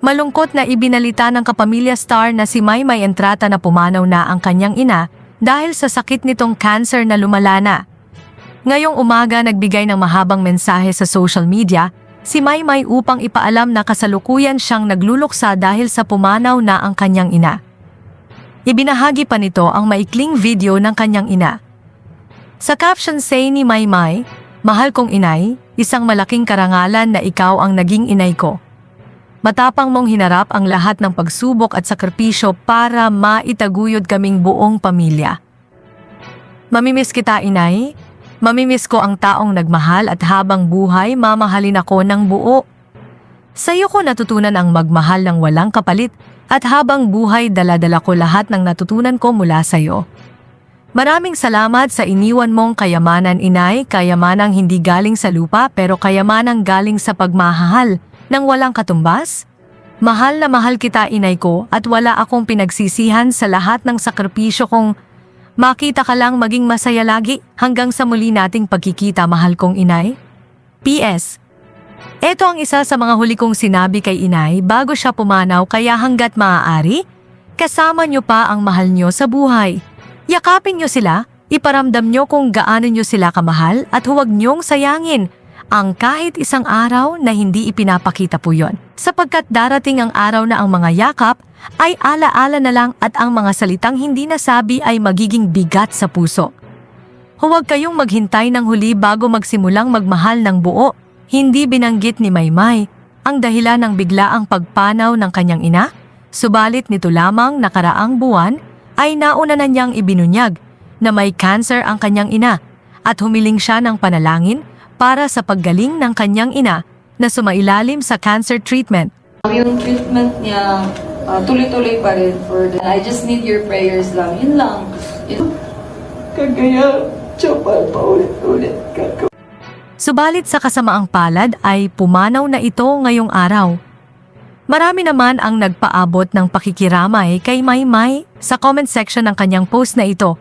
Malungkot na ibinalita ng kapamilya star na si Maymay Entrata na pumanaw na ang kanyang ina dahil sa sakit nitong cancer na lumala na. Ngayong umaga nagbigay ng mahabang mensahe sa social media si Maymay upang ipaalam na kasalukuyan siyang nagluluksa dahil sa pumanaw na ang kanyang ina. Ibinahagi pa nito ang maikling video ng kanyang ina. Sa caption say ni Maymay, Mahal kong inay, isang malaking karangalan na ikaw ang naging inay ko. Matapang mong hinarap ang lahat ng pagsubok at sakripisyo para maitaguyod kaming buong pamilya. Mamimiss kita, inay. Mamimiss ko ang taong nagmahal at habang buhay mamahalin ako ng buo. Sa iyo ko natutunan ang magmahal ng walang kapalit at habang buhay daladala ko lahat ng natutunan ko mula sa iyo. Maraming salamat sa iniwan mong kayamanan inay, kayamanang hindi galing sa lupa pero kayamanang galing sa pagmahal ng walang katumbas. Mahal na mahal kita inay ko at wala akong pinagsisihan sa lahat ng sakripisyo kong makita ka lang maging masaya lagi hanggang sa muli nating pagkikita mahal kong inay. P.S. Ito ang isa sa mga huli kong sinabi kay inay bago siya pumanaw kaya hanggat maaari, kasama niyo pa ang mahal niyo sa buhay. Yakapin niyo sila, iparamdam niyo kung gaano niyo sila kamahal at huwag niyong sayangin ang kahit isang araw na hindi ipinapakita po yon. Sapagkat darating ang araw na ang mga yakap ay alaala na lang at ang mga salitang hindi nasabi ay magiging bigat sa puso. Huwag kayong maghintay ng huli bago magsimulang magmahal ng buo. Hindi binanggit ni Maymay ang dahilan ng biglaang pagpanaw ng kanyang ina, subalit nito lamang nakaraang buwan ay nauna na niyang ibinunyag na may cancer ang kanyang ina at humiling siya ng panalangin para sa paggaling ng kanyang ina na sumailalim sa cancer treatment. Yung treatment niya, ah, tuloy-tuloy pa rin for the... I just need your prayers lang. Yun lang. Yun. Kagaya, tsapal pa ulit-ulit. Subalit sa kasamaang palad ay pumanaw na ito ngayong araw. Marami naman ang nagpaabot ng pakikiramay kay Maymay sa comment section ng kanyang post na ito